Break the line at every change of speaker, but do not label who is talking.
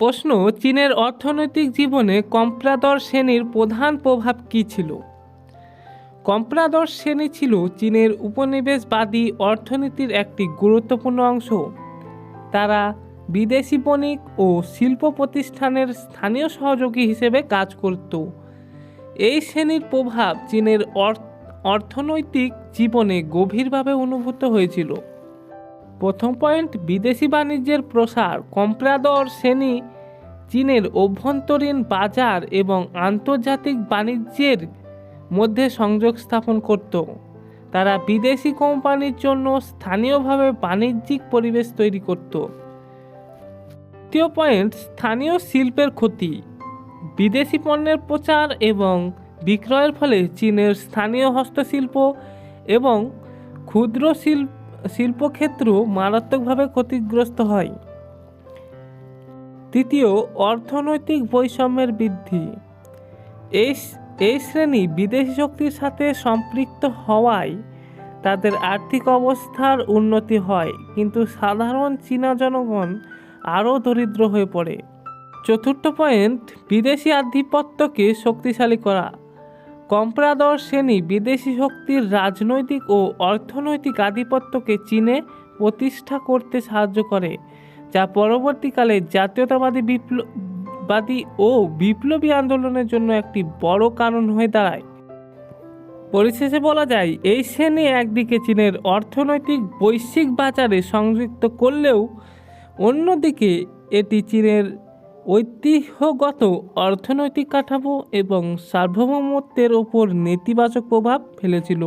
প্রশ্ন, চীনের অর্থনৈতিক জীবনে কম্প্রাদর শ্রেণির প্রধান প্রভাব কী ছিল? কম্প্রাদর শ্রেণি ছিল চীনের উপনিবেশবাদী অর্থনীতির একটি গুরুত্বপূর্ণ অংশ। তারা বিদেশি বণিক ও শিল্প প্রতিষ্ঠানের স্থানীয় সহযোগী হিসেবে কাজ করত। এই শ্রেণির প্রভাব চীনের অর্থনৈতিক জীবনে গভীরভাবে অনুভূত হয়েছিল। প্রথম পয়েন্ট বিদেশি বাণিজ্যের প্রসার। কম্প্রাদর শ্রেণি চীনের অভ্যন্তরীণ বাজার এবং আন্তর্জাতিক বাণিজ্যের মধ্যে সংযোগ স্থাপন করত। তারা বিদেশি কোম্পানির জন্য স্থানীয়ভাবে বাণিজ্যিক পরিবেশ তৈরি করত। তৃতীয় পয়েন্ট, স্থানীয় শিল্পের ক্ষতি। বিদেশি পণ্যের প্রচার এবং বিক্রয়ের ফলে চীনের স্থানীয় হস্তশিল্প এবং ক্ষুদ্র শিল্প শিল্পক্ষেত্র মারাত্মকভাবে ক্ষতিগ্রস্ত হয়। তৃতীয়, অর্থনৈতিক বৈষম্যের বৃদ্ধি। এই এই শ্রেণি বিদেশি শক্তির সাথে সম্পৃক্ত হওয়ায় তাদের আর্থিক অবস্থার উন্নতি হয়, কিন্তু সাধারণ চীনা জনগণ আরও দরিদ্র হয়ে পড়ে। চতুর্থ পয়েন্ট, বিদেশি আধিপত্যকে শক্তিশালী করা। কম্প্রাদর শ্রেণি বিদেশি শক্তির রাজনৈতিক ও অর্থনৈতিক আধিপত্যকে চীনে প্রতিষ্ঠা করতে সাহায্য করে, যা পরবর্তীকালে জাতীয়তাবাদী বিপ্লবাদী ও বিপ্লবী আন্দোলনের জন্য একটি বড় কারণ হয়ে দাঁড়ায়। পরিশেষে বলা যায়, এই শ্রেণি একদিকে চীনের অর্থনৈতিক বৈশ্বিক বাজারে সংযুক্ত করলেও অন্যদিকে এটি চীনের ঐতিহ্যগত অর্থনৈতিক কাঠামো এবং সার্বভৌমত্বের ওপর নেতিবাচক প্রভাব ফেলেছিল।